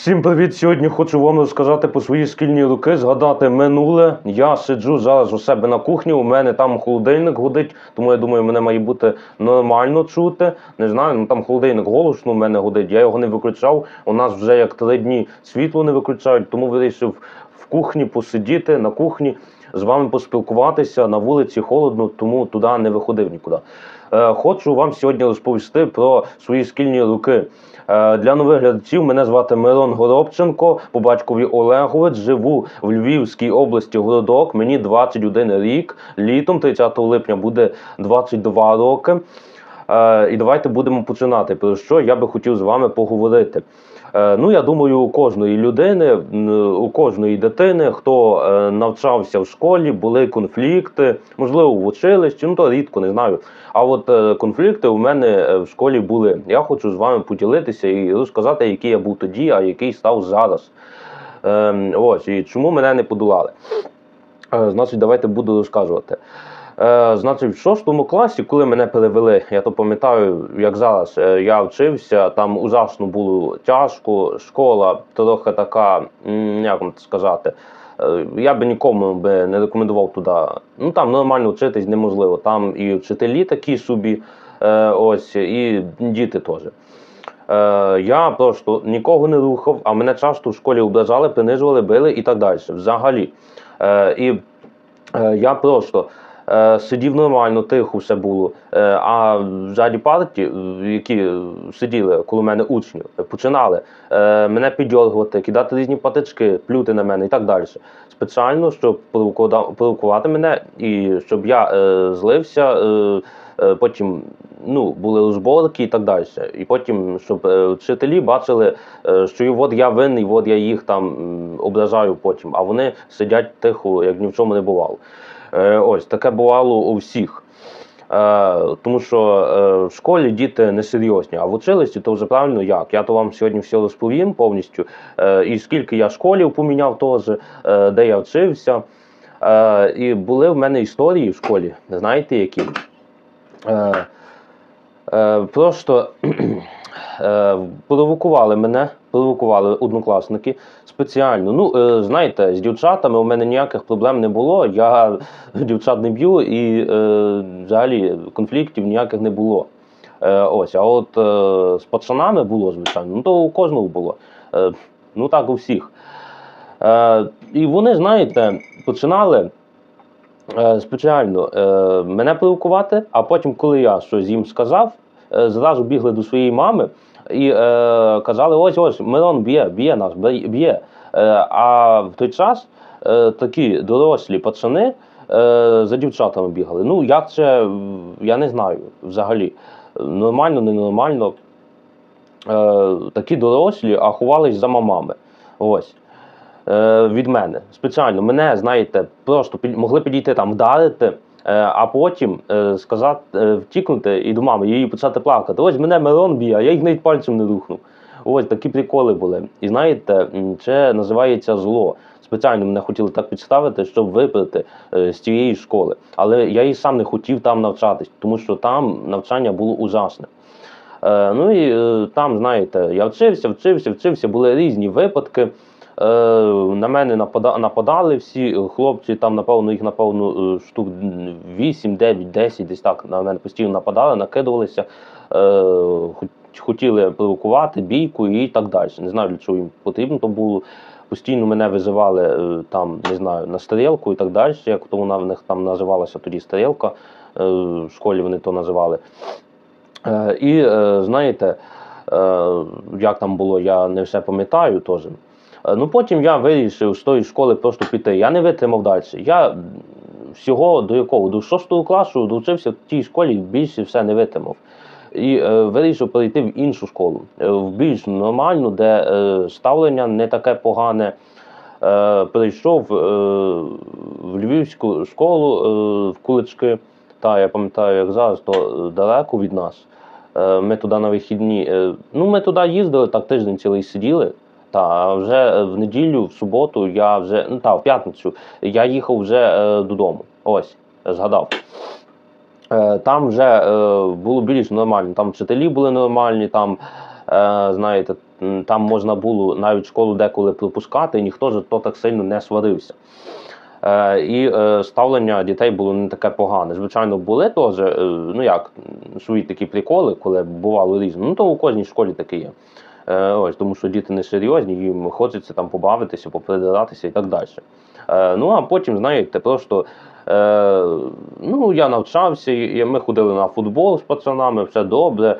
Всім привіт! Сьогодні хочу вам розказати про свої шкільні роки, згадати минуле. Я сиджу зараз у себе на кухні. У мене там холодильник гудить, тому я думаю, мене має бути нормально чути. Не знаю, ну там холодильник голосно у мене гудить. Я його не виключав. У нас вже як три дні світло не виключають, тому вирішив в кухні посидіти на кухні. З вами поспілкуватися на вулиці холодно, тому туди не виходив нікуди. Е, хочу вам сьогодні розповісти про свої шкільні роки. Е, Для нових глядачів мене звати Мирон Горобченко, по батькові Олегович. Живу в Львівській області Городок. Мені 21 рік. Літом, 30 липня, буде 22 роки. Е, І давайте будемо починати. Про що я би хотів з вами поговорити. Е, Ну, я думаю, у кожної людини, у кожної дитини, хто е, навчався в школі, були конфлікти, можливо, в училищі, ну то рідко не знаю. А от е, конфлікти у мене в школі були. Я хочу з вами поділитися і розказати, який я був тоді, а який став зараз. Е, ось і чому мене не подолали. Значить, давайте буду розказувати. Е, значить, в шостому класі, коли мене перевели, я то пам'ятаю, як зараз е, я вчився, там ужасно було тяжко, школа трохи така, як вам сказати, е, я би нікому би не рекомендував туди. Ну там нормально вчитись неможливо. Там і вчителі такі собі, е, ось, і діти теж. Е, я просто нікого не рухав, а мене часто в школі ображали, принижували, били і так далі. Взагалі. Е, і е, я просто сидів нормально, тихо все було. Е, а ззаді парті, е, які сиділи коло мене учні, починали е, мене піддергувати, кидати різні патички, плюти на мене і так далі. Спеціально, щоб провокувати мене і щоб я е, злився. Е, е, Потім ну, були розборки і так далі. І потім, щоб е, вчителі бачили, е, що от я винний, от я їх там ображаю потім, а вони сидять тихо, як ні в чому не бувало. Е, Ось таке бувало у всіх. Е, тому що е, в школі діти несерйозні, а в училищі то вже правильно як. Я то вам сьогодні все розповім повністю. І скільки я школів поміняв теж, де я вчився. І були в мене історії в школі, знаєте які? Просто провокували мене, провокували однокласники спеціально. Ну, е, знаєте, з дівчатами у мене ніяких проблем не було. Я дівчат не б'ю і е, взагалі конфліктів ніяких не було. Е, ось, а от е, з пацанами було, звичайно, ну то у кожного було. Е, ну так, у всіх. Е, і вони, знаєте, починали е, спеціально е, мене провокувати, а потім, коли я щось їм сказав, е, зразу бігли до своєї мами і е, казали: ось ось Мирон б'є, б'є нас, б'є. б'є». Е, а в той час е, такі дорослі пацани е, за дівчатами бігали. Ну, як це, я не знаю взагалі. Нормально, ненормально. Е, такі дорослі, а ховались за мамами. Ось. Е, від мене. Спеціально мене, знаєте, просто могли підійти там, вдарити, е, а потім е, сказати, е, втікнути і до мами, її почати плакати. Ось мене Мирон б'є, а я їх навіть пальцем не рухнув. Ось такі приколи були. І знаєте, це називається зло. Спеціально мене хотіли так підставити, щоб випити е, з цієї школи. Але я і сам не хотів там навчатись, тому що там навчання було ужасне. Е, ну і е, там, знаєте, я вчився, вчився, вчився, були різні випадки. Е, на мене напада, нападали всі е, хлопці, там, напевно, їх, напевно, е, штук 8, 9, 10, десь так на мене постійно нападали, накидувалися, хотіли провокувати бійку і так далі. Не знаю, для чого їм потрібно то було. Постійно мене визивали там, не знаю, на стрілку і так далі, як то вона в них там називалася тоді стрілка, в школі вони то називали. І знаєте, як там було, я не все пам'ятаю теж. Е, Ну потім я вирішив з тої школи просто піти. Я не витримав далі. Я всього до якого? До шостого класу довчився в тій школі, більше все не витримав. І е, вирішив перейти в іншу школу, е, в більш нормальну, де е, ставлення не таке погане. Е, перейшов е, в Львівську школу е, в Кулички. Та я пам'ятаю, як зараз, то далеко від нас. Е, Ми туди на вихідні. е, Ну, ми туди їздили, так тиждень цілий сиділи. Та вже е, в неділю, в суботу, я вже, ну та в п'ятницю, я їхав вже е, додому. Ось, згадав. Е, там вже е, було більш нормально. Там вчителі були нормальні, там, е, знаєте, там можна було навіть школу деколи пропускати, і ніхто ж то так сильно не сварився. Е, і е, ставлення дітей було не таке погане. Звичайно, були теж, е, ну як, свої такі приколи, коли бувало різно. Ну то у кожній школі таке є. Е, ось, тому що діти не серйозні, їм хочеться там побавитися, попридиратися і так далі. Е, ну а потім, знаєте, просто е, ну, я навчався, і ми ходили на футбол з пацанами, все добре, е,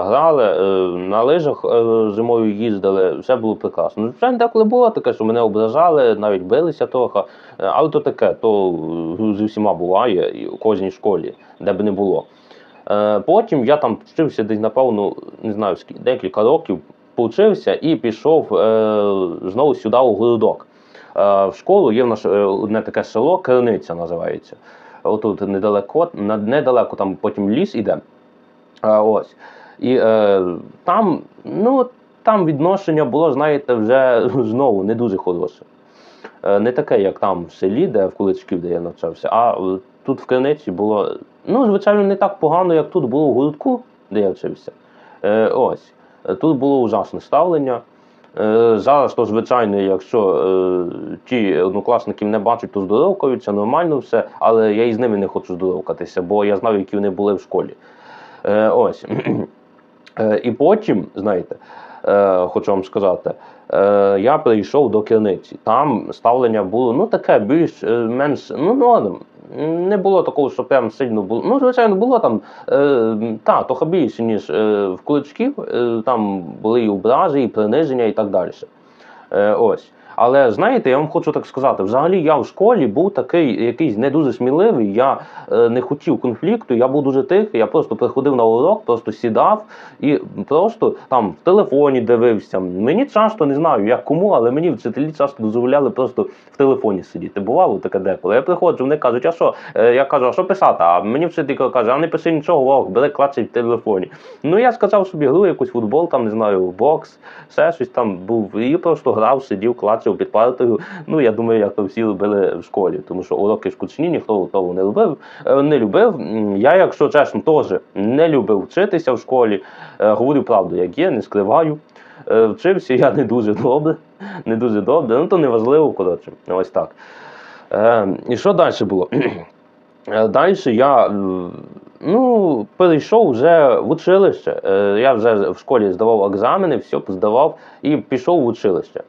грали, е, на лижах е, зимою їздили, все було прекрасно. Ну, Звичайно, деколи було таке, що мене ображали, навіть билися трохи, е, але то таке, то з усіма буває, і у кожній школі, де б не було. Потім я там вчився десь, напевно, не знаю, декілька років, повчився і пішов е, знову сюди у городок. Е, в школу є в нас е, одне таке село, Криниця називається. Отут недалеко, недалеко там потім ліс іде. Е, ось. І е, там, ну, там відношення було, знаєте, вже знову не дуже хороше. Е, не таке, як там в селі, де в Куличків, де я навчався, а е, тут в Криниці було, ну, звичайно, не так погано, як тут було в городку, де я вчився. Е, ось. Тут було ужасне ставлення. Е, Зараз то, звичайно, якщо е, ті однокласники не бачать, то здоровкаються, нормально все, але я і з ними не хочу здоровкатися, бо я знаю, які вони були в школі. Е, ось. І потім, знаєте, хочу вам сказати, я прийшов до керниці. Там ставлення було ну таке більш е, менш ну норм. Не було такого, що прям сильно було. Ну, звичайно, було там е, та, трохи більше, ніж е, в кличків. Е, там були і образи, і приниження, і так далі. Е, ось. Але знаєте, я вам хочу так сказати, взагалі я в школі був такий якийсь не дуже сміливий. Я е, не хотів конфлікту, я був дуже тихий. Я просто приходив на урок, просто сідав і просто там в телефоні дивився. Мені часто не знаю, як кому, але мені вчителі часто дозволяли просто в телефоні сидіти. Бувало таке деколи. Я приходжу, вони кажуть, а що? Е, Я кажу, а що писати? А мені вчителька каже, а не пиши нічого, ох, бери клацай в телефоні. Ну я сказав собі, гру якусь футбол, там не знаю, бокс, все щось там був. І просто грав, сидів, клацав під партою. Ну я думаю, як то всі робили в школі, тому що уроки скучні, ніхто того не любив. Е, Не любив. Я, якщо чесно, теж не любив вчитися в школі. Е, Говорю правду, як є, не скриваю. Е, Вчився я не дуже добре, не дуже добре, ну то не важливо, коротше. Ось так. І що далі було? Далі я ну, перейшов вже в училище. Я вже в школі здавав екзамени, все здавав і пішов в училище.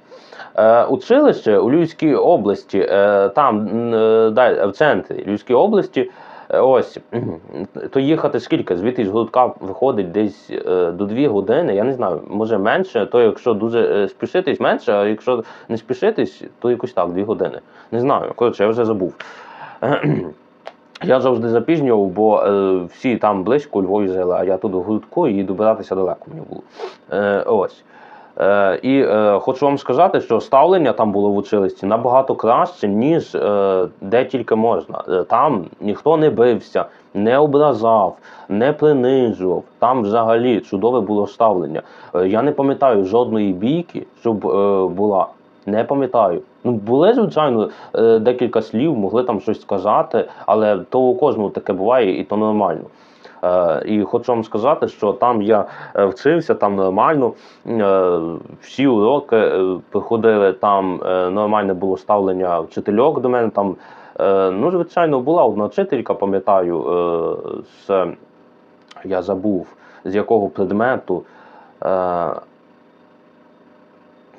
Е, Училище у Львівській області, е, там е, в центрі Львівської області, ось то їхати скільки? Звідти з Голодка виходить десь до 2 години. Я не знаю, може менше, то якщо дуже спішитись, менше, а якщо не спішитись, то якось так, 2 години. Не знаю. Коротше, я вже забув. Я завжди запізнював, бо е, всі там близько у Львові жили, а я тут у Грудку і добиратися далеко мені було. Е, ось. Е, і е, хочу вам сказати, що ставлення там було в училищі набагато краще, ніж е, де тільки можна. Е, там ніхто не бився, не образав, не принижував. Там взагалі чудове було ставлення. Е, я не пам'ятаю жодної бійки, щоб е, була. Не пам'ятаю. Ну, були, звичайно, е, декілька слів, могли там щось сказати, але то у кожного таке буває і то нормально. Е, І хочу вам сказати, що там я е, вчився, там нормально, е, всі уроки проходили, там нормальне було ставлення вчительок до мене. Там, ну, звичайно, була одна вчителька, пам'ятаю, з, я забув, з якого предмету.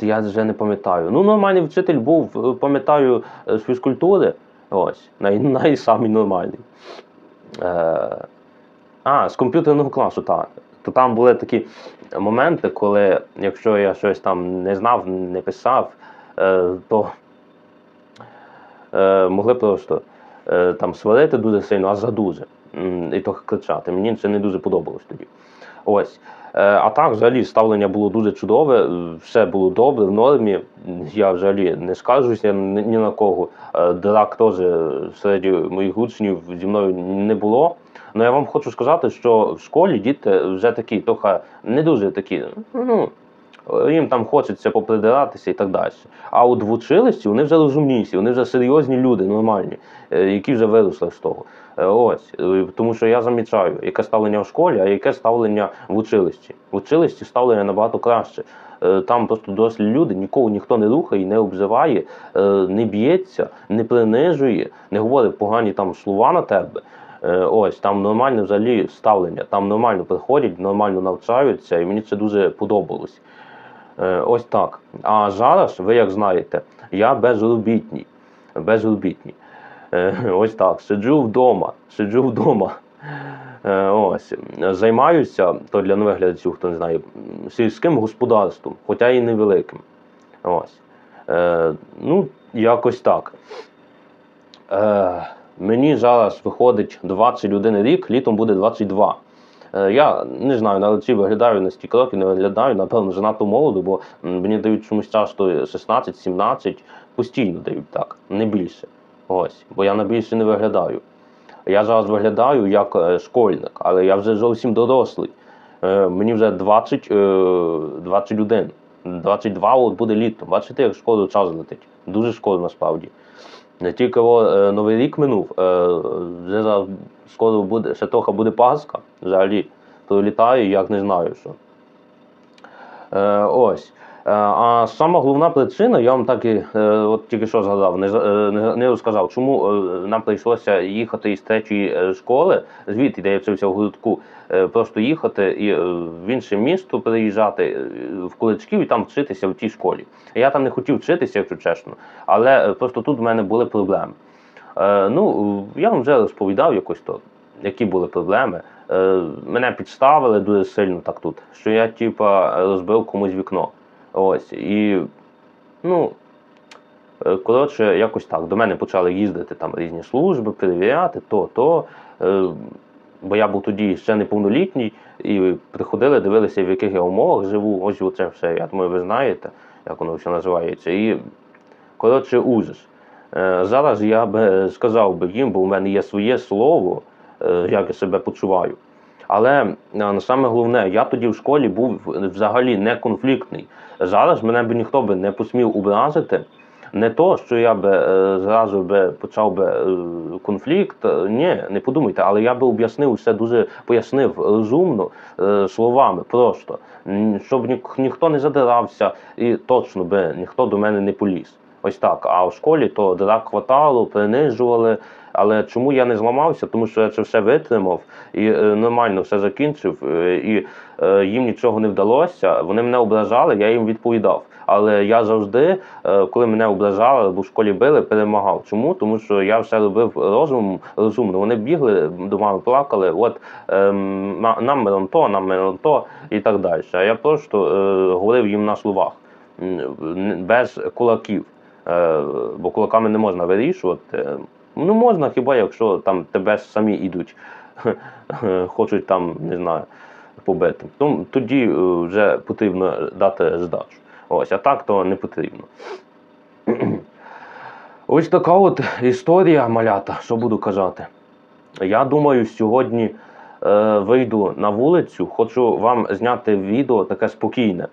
Я вже не пам'ятаю. Ну, нормальний вчитель був, пам'ятаю, з фізкультури. Ось, най, най самий нормальний. А, з комп'ютерного класу, так. То там були такі моменти, коли, якщо я щось там не знав, не писав, е, то е, могли просто е, там сварити дуже сильно, аж за дуже. І трохи кричати. Мені це не дуже подобалось тоді. Ось. Е, А так, взагалі, ставлення було дуже чудове, все було добре, в нормі. Я взагалі не скаржуся ні на кого. Е, Драк теж серед моїх учнів зі мною не було. Ну я вам хочу сказати, що в школі діти вже такі, трохи не дуже такі. Ну, їм там хочеться попридиратися і так далі. А от в училищі вони вже розумніші, вони вже серйозні люди, нормальні, е, які вже виросли з того. Е, Ось. Е, Тому що я замічаю, яке ставлення в школі, а яке ставлення в училищі. В училищі ставлення набагато краще. Там просто дорослі люди, нікого ніхто не рухає, не обзиває, не б'ється, не принижує, не говорить погані там слова на тебе. Е, Ось там нормальне взагалі ставлення, там нормально приходять, нормально навчаються, і мені це дуже подобалось. Е, Ось так. А зараз, ви як знаєте, я безробітний. Безробітний. Е, Ось так. Сиджу вдома. Сиджу вдома. Ось. Займаюся, то для нових глядачів, хто не знає, сільським господарством, хоча і невеликим. Ось. Ну, якось так. Е, мені зараз виходить 21 рік, літом буде 22. Е, Я не знаю, на лиці виглядаю на стільки років, не виглядаю, напевно, занадто молодо, бо мені дають чомусь часто 16-17, постійно дають так, не більше. Ось, бо я на більше не виглядаю. Я зараз виглядаю як е, школьник, але я вже зовсім дорослий. Е, Мені вже 20, е, 21. 22 от буде літо. Бачите, як шкода час летить. Дуже шкода насправді. Не тільки о, е, Новий рік минув, е, вже зараз скоро буде, ще трохи буде Пасха. Взагалі пролітаю, як не знаю що. Е, ось. Е, а сама головна причина, я вам так і е, от тільки що згадав, не, е, не, не розказав, чому нам прийшлося їхати із третьої школи, звідти, де я вчився в гуртку, просто їхати і в інше місто переїжджати в Куличків і там вчитися в тій школі. Я там не хотів вчитися, якщо чесно, але просто тут в мене були проблеми. Ну, я вам вже розповідав якось то, які були проблеми. Мене підставили дуже сильно так тут, що я, типа, розбив комусь вікно. Ось. І, ну, е, коротше, якось так. До мене почали їздити там різні служби, перевіряти, то, то. Е, бо я був тоді ще неповнолітній, і приходили, дивилися, в яких я умовах живу. Ось оце все. Я думаю, ви знаєте, як воно все називається. І, коротше, ужас. Е, Зараз я би сказав би їм, бо у мене є своє слово, як я себе почуваю. Але е, саме головне, я тоді в школі був взагалі не конфліктний. Зараз мене б ніхто би не посмів образити. Не то, що я би е, зразу би почав би е, конфлікт. Ні, не подумайте, але я би об'яснив все дуже пояснив розумно словами, просто щоб ні, ніхто не задирався, і точно би ніхто до мене не поліз. Ось так. А в школі то драк хватало, принижували. Але чому я не зламався? Тому що я це все витримав і е, нормально все закінчив, е, і е, їм нічого не вдалося. Вони мене ображали, я їм відповідав. Але я завжди, коли мене ображали або в школі били, перемагав. Чому? Тому що я все робив розум, розумно. Вони бігли до мами, плакали, от ем, нам мелон то, нам мелон то і так далі. А я просто говорив їм на словах, без кулаків. Бо кулаками не можна вирішувати. Ну, можна хіба, якщо там тебе самі йдуть, хочуть там, не знаю, побити. Ну, тоді е, вже потрібно дати здачу. Ось, а так то не потрібно. Ось така от історія малята, що буду казати. Я думаю, сьогодні е, вийду на вулицю, хочу вам зняти відео таке спокійне,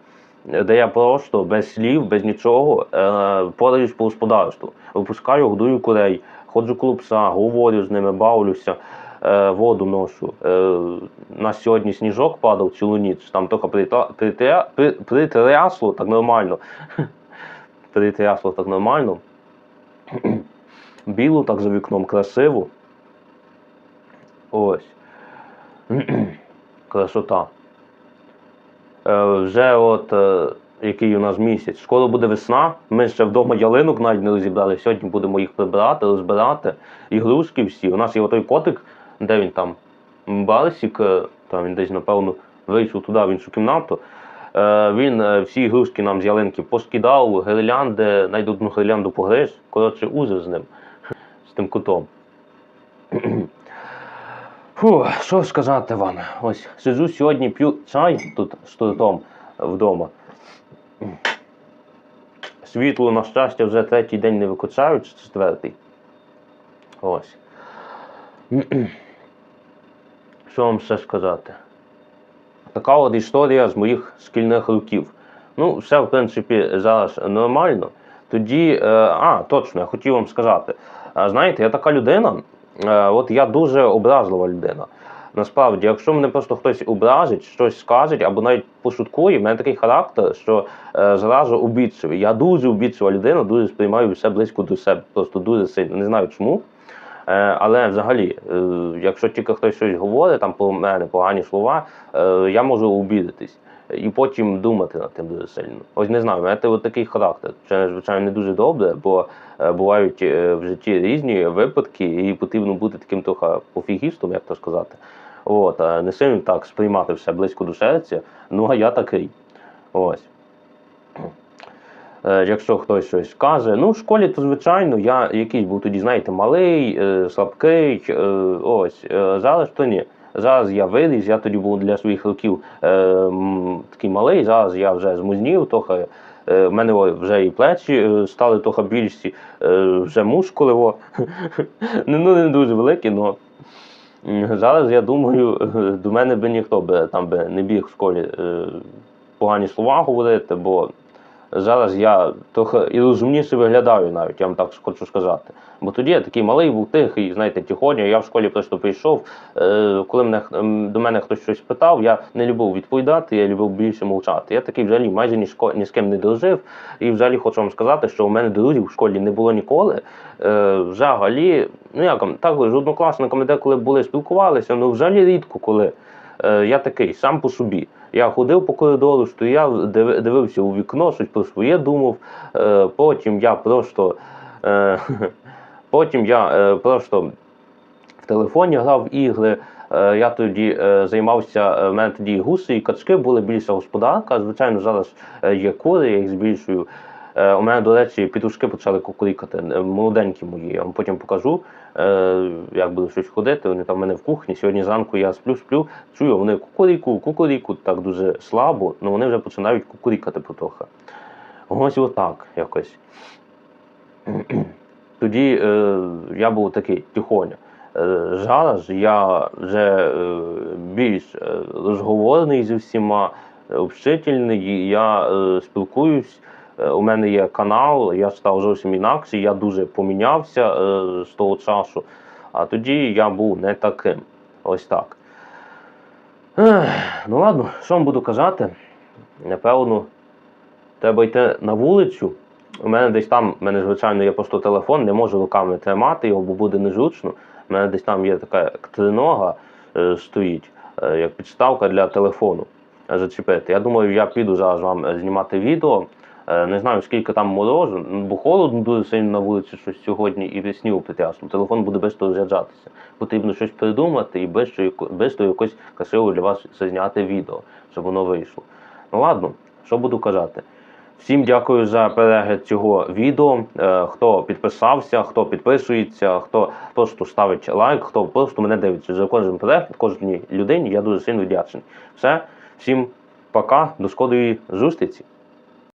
де я просто без слів, без нічого е, подаюсь по господарству. Випускаю, годую курей, ходжу коло пса, говорю з ними, бавлюся, е, воду ношу. Е, у нас сьогодні сніжок падав цілу ніч, там при- притрясло так нормально. Притрясло так нормально. Біло так за вікном красиво. Ось. Красота. Е, вже от е, який у нас місяць. Скоро буде весна. Ми ще вдома ялинок навіть не розібрали. Сьогодні будемо їх прибирати, розбирати. Ігрушки всі. У нас є отой котик, де він там? Барсік, е, там він десь, напевно, вийшов туди в іншу кімнату. Е, він е, всі ігрушки нам з ялинки поскидав, гірлянди, навіть одну гірлянду погриз. Коротше, узер з ним, з тим котом. Фу, що сказати вам? Ось сиджу сьогодні, п'ю чай тут з тортом вдома. Світло, на щастя, вже третій день не викочають, чи четвертий. Ось. Що вам ще сказати? Така от історія з моїх шкільних років. Ну, все, в принципі, зараз нормально. Тоді, е, а, точно, я хотів вам сказати. Е, знаєте, я така людина, е, от я дуже образлива людина. Насправді, якщо мене просто хтось образить, щось скаже, або навіть пошуткує, в мене такий характер, що е, зразу обідчивий. Я дуже обідчива людина, дуже сприймаю все близько до себе, просто дуже сильно. Не знаю чому. Е, але взагалі, е, якщо тільки хтось щось говорить, там про мене погані слова, е, я можу обідатись. І потім думати над тим дуже сильно. Ось не знаю, в мене от такий характер. Це, звичайно, не дуже добре, бо е, бувають е, в житті різні випадки, і потрібно бути таким трохи пофігістом, як то сказати. От, а не сильно так сприймати все близько до серця. Ну, а я такий. Ось. Е, Якщо хтось щось каже, ну в школі, то звичайно, я якийсь був тоді, знаєте, малий, е, слабкий. е, Ось е, зараз то ні. Зараз я виріс, я тоді був для своїх років е, такий малий, зараз я вже змузнів трохи. Е, мене вже і плечі е, стали трохи більші, е, вже мускули. Ну, не дуже великі, але зараз я думаю, до мене би ніхто би там би не біг в школі е, погані слова говорити, бо зараз я трохи і розумніше виглядаю навіть, я вам так хочу сказати. Бо тоді я такий малий був тихий, знаєте, тихоня. Я в школі просто прийшов. Е, коли мене, до мене хтось щось питав, я не любив відповідати, я любив більше мовчати. Я такий взагалі майже ні, шко- ні з ким не дружив. І взагалі хочу вам сказати, що у мене друзів в школі не було ніколи. Е, взагалі, ну як так з однокласниками деколи були, спілкувалися, ну взагалі рідко коли. Е, я такий сам по собі. Я ходив по коридору, стояв, дивився у вікно, щось про своє думав. Е, потім я просто. Е, потім я просто в телефоні грав ігри. Я тоді займався, в мене тоді гуси і качки були більша господарка. Звичайно, зараз є кури, я їх збільшую. Е, У мене, до речі, петушки почали кукурікати, е, молоденькі мої. Я вам потім покажу, е, як буду щось ходити. Вони там в мене в кухні. Сьогодні зранку я сплю, сплю, чую, вони кукуріку, кукуріку, так дуже слабо, але вони вже починають кукурікати потрохи. Ось отак якось. Тоді е, я був такий тихоня. Зараз я вже більш розговорний зі всіма, общительний, я спілкуюсь. Е, У мене є канал, я став зовсім інакший, я дуже помінявся е, з того часу, а тоді я був не таким. Ось так. Ну ладно, що вам буду казати? Напевно, треба йти на вулицю. У мене десь там, у мене, звичайно, є просто телефон, не можу руками тримати його, бо буде незручно. У мене десь там є така тринога е, стоїть, як підставка для телефону зачепити. Я думаю, я піду зараз вам знімати відео. Е, Не знаю, скільки там морозу, бо холодно дуже сильно на вулиці щось сьогодні і від снігу притясно. Телефон буде швидко розряджатися. Потрібно щось придумати і швидко якось красиво для вас зняти відео, щоб воно вийшло. Ну ладно, що буду казати. Всім дякую за перегляд цього відео. Е, Хто підписався, хто підписується, хто просто ставить лайк, хто просто мене дивиться. За кожен перегляд, кожній людині я дуже сильно вдячний. Все, всім пока, до скорої зустрічі.